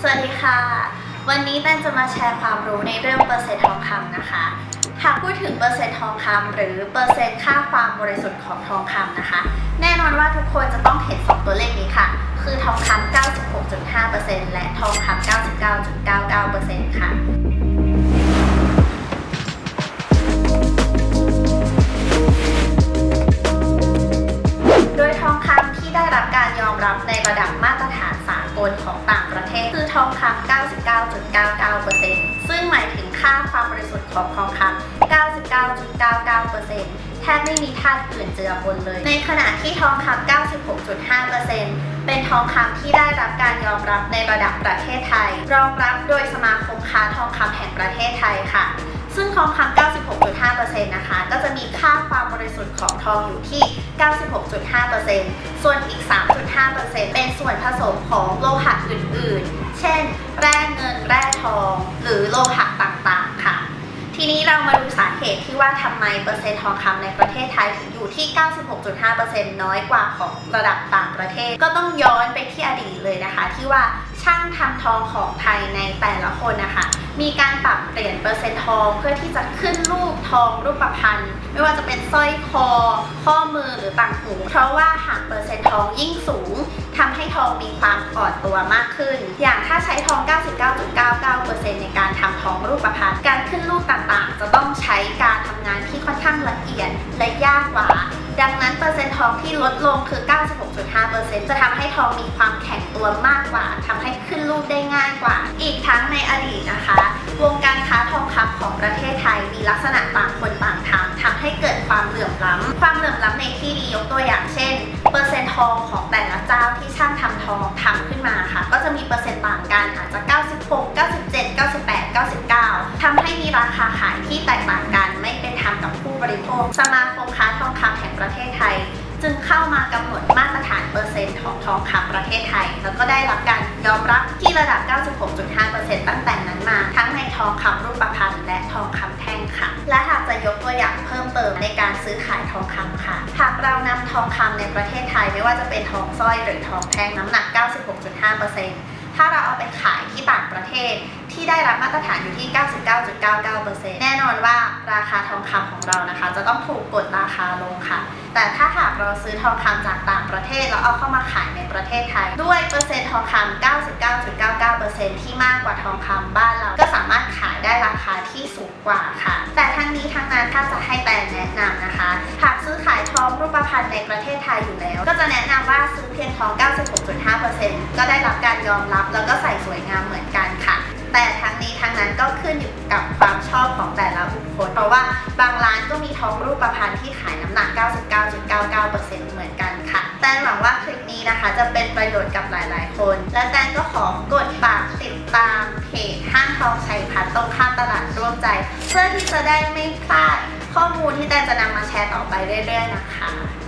สวัสดีค่ะ วันนี้แตนจะมาแชร์ความรู้ในเรื่องเปอร์เซ็นต์ทองคำนะคะ หากพูดถึงเปอร์เซ็นต์ทองคำหรือเปอร์เซ็นต์ค่าความบริสุทธิ์ของทองคำนะคะ แน่นอนว่าทุกคนจะต้องเห็นสองตัวเลขนี้ค่ะ คือทองคำ96.5%และทองคำ99.99%ค่ะโดยทองคำที่ได้รับการยอมรับในระดับมาตรฐาน กลของต่างประเทศ คือทองคำ99.99%ซึ่งหมายถึงค่าความบริสุทธิ์ของทองคำ99.99%แทบไม่มีธาตุอื่นเจือปนเลย ในขณะที่ทองคำ96.5%เป็นทองคำที่ได้รับการยอมรับในระดับประเทศไทย รองรับโดยสมาคมค้าทองคำแห่งประเทศไทยค่ะ ซึ่งทองคำ96.5%นะคะ ก็จะมีค่าความบริสุทธิ์ของทองอยู่ที่ 96.5%ส่วนอีก 3.5%เป็นส่วนผสมของโลหะอื่นๆ เช่น แร่เงิน แร่ทอง หรือโลหะต่างๆ ค่ะ ทีนี้เรามาดูสาเหตุที่ว่าทำไมเปอร์เซ็นต์ทองคำในประเทศไทยถึงอยู่ที่ 96.5%น้อยกว่าของระดับต่างประเทศ ก็ต้องย้อนไปที่อดีตเลยนะคะ ที่ว่า ช่างทำทองของไทยในแต่ละคนนะคะ มีการปรับเปลี่ยนเปอร์เซ็นต์ทองเพื่อที่จะขึ้นรูปทองรูปพรรณไม่ว่าจะเป็นสร้อยคอ ข้อมือหรือต่างหู เพราะว่าหากเปอร์เซ็นต์ทองยิ่งสูงทำให้ทองมีความอ่อนตัวมากขึ้น อย่างถ้าใช้ทอง 99.99%ในการทำทองรูปพรรณการขึ้นรูปต่างๆ จะต้องใช้การทำงานที่ค่อนข้างละเอียดละ ทองที่ลดลงคือ 96.5%จะทำให้ทองมีความแข็งตัวมากกว่าทำให้ขึ้นรูปได้ง่ายกว่า อีกทั้งในอดีตนะคะ วงการค้าทองคำของประเทศไทยมีลักษณะต่างคนต่างทำทำให้เกิดความเหลื่อมล้ำความเหลื่อมล้ำในที่นี้ยกตัวอย่างเช่น เปอร์เซ็นต์ทองของแต่ละเจ้าที่ช่างทำทองทำขึ้นมาค่ะ ก็จะมีเปอร์เซ็นต์ต่างกันอาจจะ 96 97 98 99ทำให้มีราคาขายที่แตกต่างกันไม่เป็นธรรมกับผู้บริโภคสมาคมค้าทองคำแห่งประเทศไทย จึงเข้ามากำหนดมาตรฐานเปอร์เซ็นต์ของทองคำประเทศไทย แล้วก็ได้รับการยอมรับที่ระดับ 96.5%ตั้งแต่นั้นมา ทั้งในทองคำรูปพรรณและทองคำแท่งค่ะ และหากจะยกตัวอย่างเพิ่มเติมในการซื้อขายทองคำค่ะ หากเรานำทองคำในประเทศไทยไม่ว่าจะเป็นทองสร้อยหรือทองแท่งน้ำหนัก 96.5% ถ้าเราเอาไปขายที่ต่างประเทศ ที่ได้รับมาตรฐานอยู่ที่ 99.99%แน่นอนว่าราคาทองคำของเรานะคะ จะต้องถูกกดราคาลงค่ะ แต่ถ้าหากเราซื้อทองคำจากต่างประเทศแล้วเอาเข้ามาขายในประเทศไทย ด้วยเปอร์เซ็นต์ทองคำ99.99%ที่มากกว่าทองคำบ้าน ได้ราคาที่สูงกว่าค่ะ แต่ทั้งนี้ทั้งนั้นถ้าจะให้แตนแนะนำนะคะ หากซื้อขายทองรูปพรรณในประเทศไทยอยู่แล้ว ก็จะแนะนำว่าซื้อเพียงทอง 96.5%ก็ได้รับการยอมรับแล้วก็ใส่สวยงามเหมือนกันค่ะ แต่ทั้งนี้ทั้งนั้นก็ขึ้นอยู่กับความชอบของแต่ละบุคคล เพราะว่าบางร้านก็มีทองรูปพรรณที่ขายน้ำหนัก 99.99%เหมือนกันค่ะ ตนหวังว่าคลิปนี้นะคะ จะเป็นประโยชน์กับหลายๆ คน และแตนก็ขอกดฝากติดตามเพจห้างทองชัยพัฒน์ตรงข้ามตลาดร่วมใจ เพื่อที่จะได้ไม่พลาดข้อมูลที่แตนจะนำมาแชร์ต่อไปเรื่อย ๆ นะคะขอบคุณค่ะ